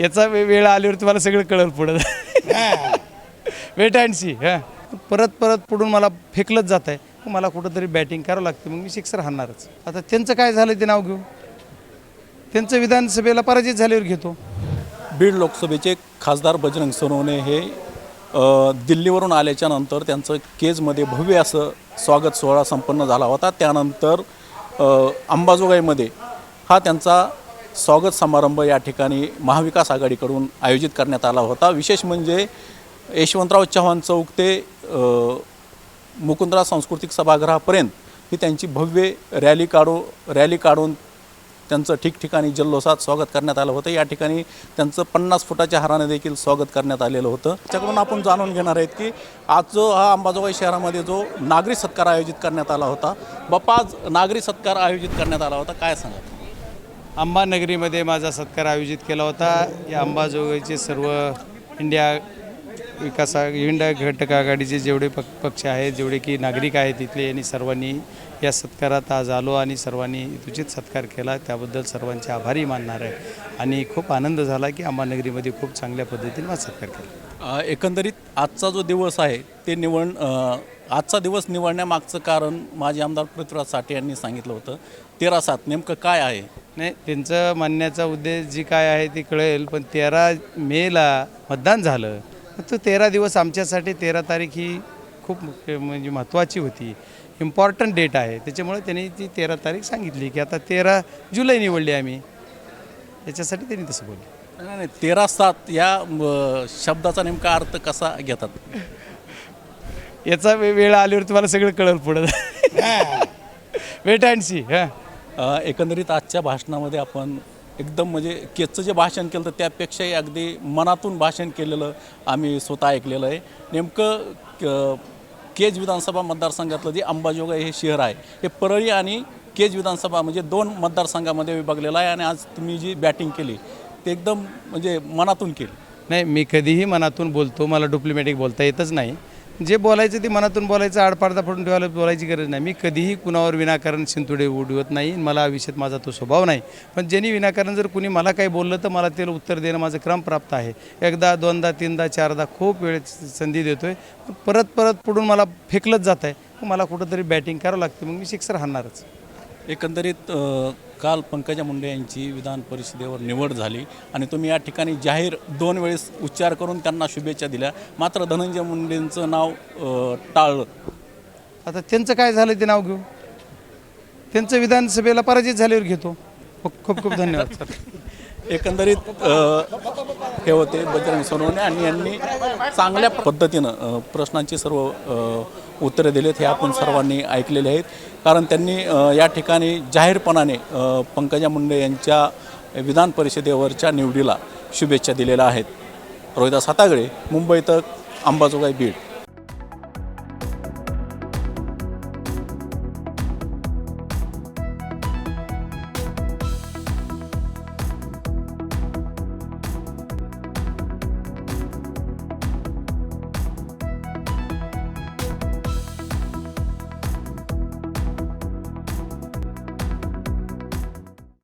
याचा वे- वेळ आल्यावर तुम्हाला सगळं कळलं पुढं. वेट अँड सी हां. परत परत पुढून मला फेकलंच जात आहे मला कुठंतरी बॅटिंग करावं लागतं मग मी सिक्सर हाणणारच. आता त्यांचं काय झालं ते नाव घेऊ त्यांचं विधानसभेला पराजित झाल्यावर घेतो. बीड लोकसभेचे खासदार बजरंग सोनवणे हे अ, दिल्लीवरून आल्याच्यानंतर त्यांचं केजमध्ये भव्य असं स्वागत सोहळा संपन्न झाला होता. त्यानंतर अ, अंबाजोगाईमध्ये हा त्यांचा स्वागत समारंभ या ठिकाणी महाविकास आघाडीकडून आयोजित करण्यात आला होता. विशेष म्हणजे यशवंतराव चव्हाण चौक ते मुकुंदराव मुकुंदरा सांस्कृतिक सभागृहापर्यंत ही त्यांची भव्य रॅली काढू रॅली काढून त्यांचं ठिकठिकाणी जल्लोषात स्वागत करण्यात आलं होतं. या ठिकाणी त्यांचं पन्नास फुटाच्या हाराने देखील स्वागत करण्यात आलेलं होतं. त्याच्याकडून आपण जाणून घेणार आहेत की आज जो हा अंबाजोगाई शहरामध्ये जो नागरी सत्कार आयोजित करण्यात आला होता बाप्पा आज नागरी सत्कार आयोजित करण्यात आला होता. काय सांगा अंबानगरीमध्ये माझा सत्कार आयोजित केला होता. या अंबाजोगाईचे सर्व इंडिया विकास इंडिया घटक आघाडीचे जेवढे पक पक्ष आहेत जेवढे की नागरिक आहेत तिथले यांनी सर्वांनी या सत्कारात आज आलो आणि सर्वांनी उचित सत्कार केला. त्याबद्दल सर्वांचे आभारी मानणार आहे. आणि खूप आनंद झाला की अंबानगरीमध्ये खूप चांगल्या पद्धतीने माझा सत्कार केला. एकंदरीत आजचा जो दिवस आहे ते निवड आजचा दिवस निवडण्यामागचं कारण माजी आमदार पृथ्वीराज साठे यांनी सांगितलं होतं. तेरा सात नेमकं काय आहे? नाही त्यांचं म्हणण्याचा उद्देश जी काय आहे ती कळेल पण तेरा मेला मतदान झालं. तर तेरा दिवस आमच्यासाठी तेरा तारीख ही खूप म्हणजे महत्त्वाची होती. इम्पॉर्टंट डेट आहे. त्याच्यामुळे त्यांनी ती तेरा तारीख सांगितली की आता तेरा जुलै निवडली आम्ही. याच्यासाठी त्यांनी तसं बोलले. नाही नाही तेरा सात या म, शब्दाचा नेमका अर्थ कसा घेतात? याचा वे- वेळ आल्यावर तुम्हाला सगळं कळलं पुढं. वेट अँड सी हां. एकंदरीत आजच्या भाषणामध्ये आपण एकदम म्हणजे केचं जे भाषण केलं तर त्यापेक्षाही अगदी मनातून भाषण केलेलं आम्ही स्वतः ऐकलेलं आहे. नेमकं क- केज विधानसभा मतदारसंघातलं जे अंबाजोगाई हे शहर आहे हे परळी आणि केज विधानसभा म्हणजे दोन मतदारसंघामध्ये विभागलेलं आहे आणि आज तुम्ही जी बॅटिंग केली ते एकदम म्हणजे मनातून केली. नाही मी कधीही मनातून बोलतो मला डुप्लिमेटिक बोलता येतच नाही. जे बोलायचं ते मनातून बोलायचं आडपाडदा फोडून ठेवायला बोलायची गरज नाही. मी कधीही कुणावर विनाकारण शिंतुडे उडवत नाही मला आयुष्यात माझा तो स्वभाव नाही. पण ज्यांनी विनाकारण जर कुणी मला काही बोललं तर मला त्याला उत्तर देणं माझं क्रम प्राप्त आहे. एकदा दोनदा तीनदा चारदा खूप वेळ संधी देतो आहे परत परत पुढून मला फेकलंच जात आहे मला कुठंतरी बॅटिंग करावं लागते. मग मी सिक्सर हाणणारच. एकंदरीत काल पंकजा मुंडे यांची विधान परिषदेवर निवड झाली आणि तुम्ही या ठिकाणी जाहीर दोन वेळेस उच्चार करून त्यांना शुभेच्छा दिल्या. मात्र धनंजय मुंडेंचं नाव टाळलं. आता त्यांचं काय झालं ते नाव घेऊ त्यांचं विधानसभेला पराजित झाल्यावर घेतो. खूप खूप खूप धन्यवाद सर. एकंदरीत हे होते बजरंग सोनवणे आणि यांनी चांगल्या पद्धतीनं प्रश्नांची सर्व उत्तरे दिलेत हे आपण सर्वांनी ऐकलेले आहेत. कारण त्यांनी या ठिकाणी जाहीरपणाने पंकजा मुंडे यांच्या विधान परिषदेवरच्या निवडीला शुभेच्छा दिलेल्या आहेत. रोहिदास हातागळे मुंबईत अंबाजोगाई बीड.